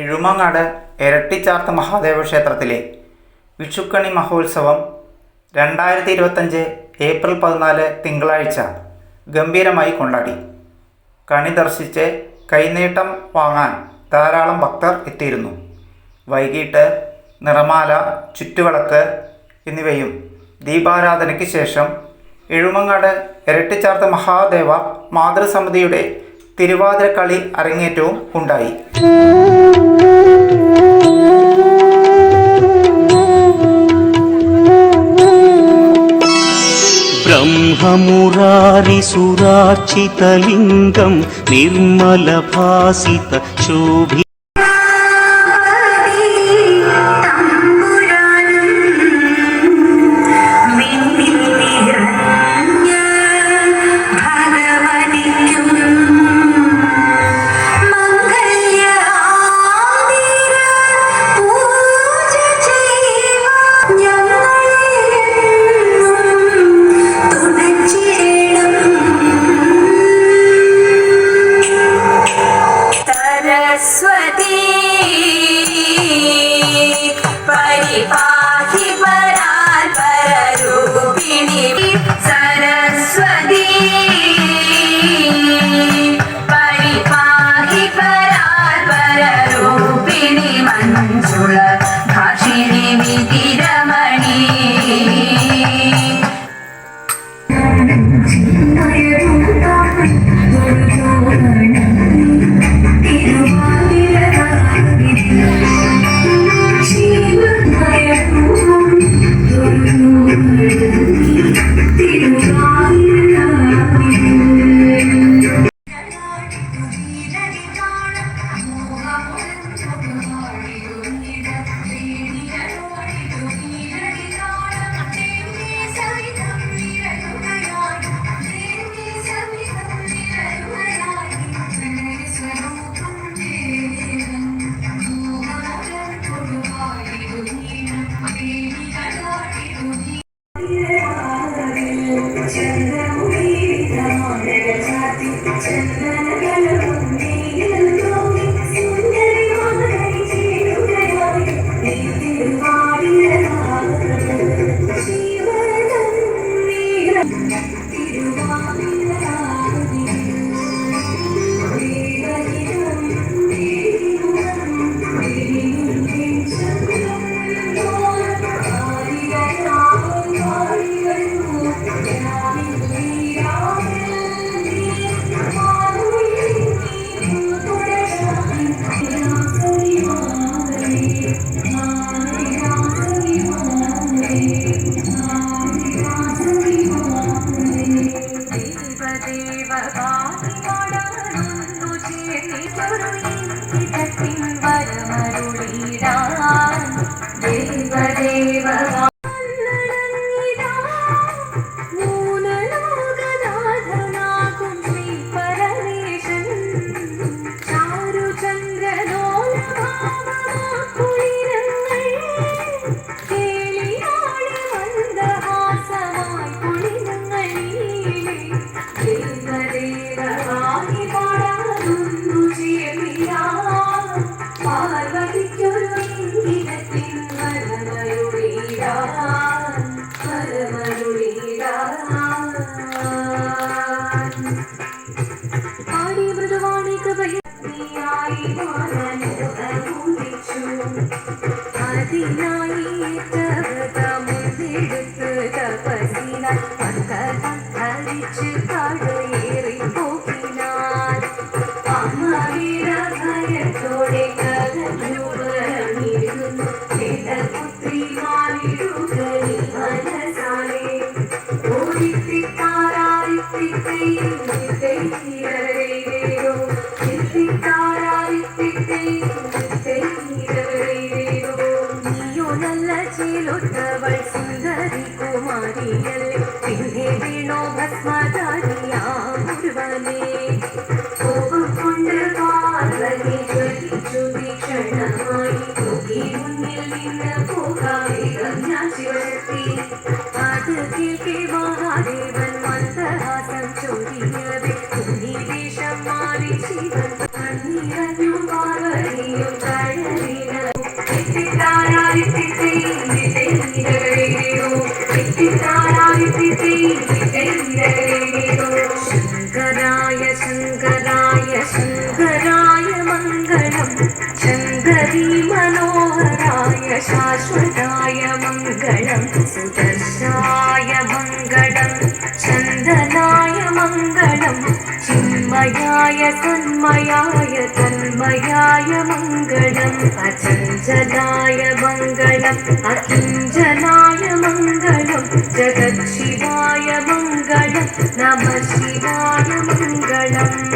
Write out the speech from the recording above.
എഴുമങ്ങാട് ഇരട്ടിച്ചാർത്ത് മഹാദേവ ക്ഷേത്രത്തിലെ വിഷുക്കണി മഹോത്സവം രണ്ടായിരത്തി ഇരുപത്തഞ്ച് ഏപ്രിൽ പതിനാല് തിങ്കളാഴ്ച ഗംഭീരമായി കൊണ്ടാടി. കണി ദർശിച്ച് കൈനീട്ടം വാങ്ങാൻ ധാരാളം ഭക്തർ എത്തിയിരുന്നു. വൈകിട്ട് നിറമാല ചുറ്റുവിളക്ക് എന്നിവയും ദീപാരാധനയ്ക്ക് ശേഷം എഴുമങ്ങാട് ഇരട്ടിച്ചാർത്ത് മഹാദേവ മാതൃസമിതിയുടെ തിരുവാതിരക്കളി അരങ്ങേറ്റവും ഉണ്ടായി. ब्रह्ममुरारिसुरार्चितलिङ्गं निर्मलभासित शोभि చంద్రముఖి చంద్రన ఆడి వాడవరు చేతి చెరువు ఇంటి తట్టిన వరవ Not നല്ല ചേലൊത്തവൾ സുന്ദരി കുമാരിയല്ലേ പിന്നെ വീണോ ഭസ്മധാരിയാമുരുവനേ കോപം കൊണ്ട് പാർവതി ജ്വലിച്ചു തീക്ഷണമായി നോക്കി മുന്നിൽ നിന്ന് പോകാതെ ഞാൻ ശിവശക്തി അത് കേൾക്കെ മഹാദേവൻ മന്ദഹാസം ചൊരിയവേ കുഞ്ഞിവേഷം മാറി ശിവൻ शङ्कराय शङ्कराय शङ्कराय मङ्गलम् शङ्करी मनोहराय, शाश्वताय मङ्गलम् सुदर्शाय मङ्गलम् चन्दनाय मङ्गलम् चिन्मयाय, तन्मयाय तन्मयाय मङ्गलम् अचञ्चलाय मङ्गलम् अकिञ्चनाय मङ्गलम् जगत्शिवाय मङ्गलम् नमः शिवाय Thank you.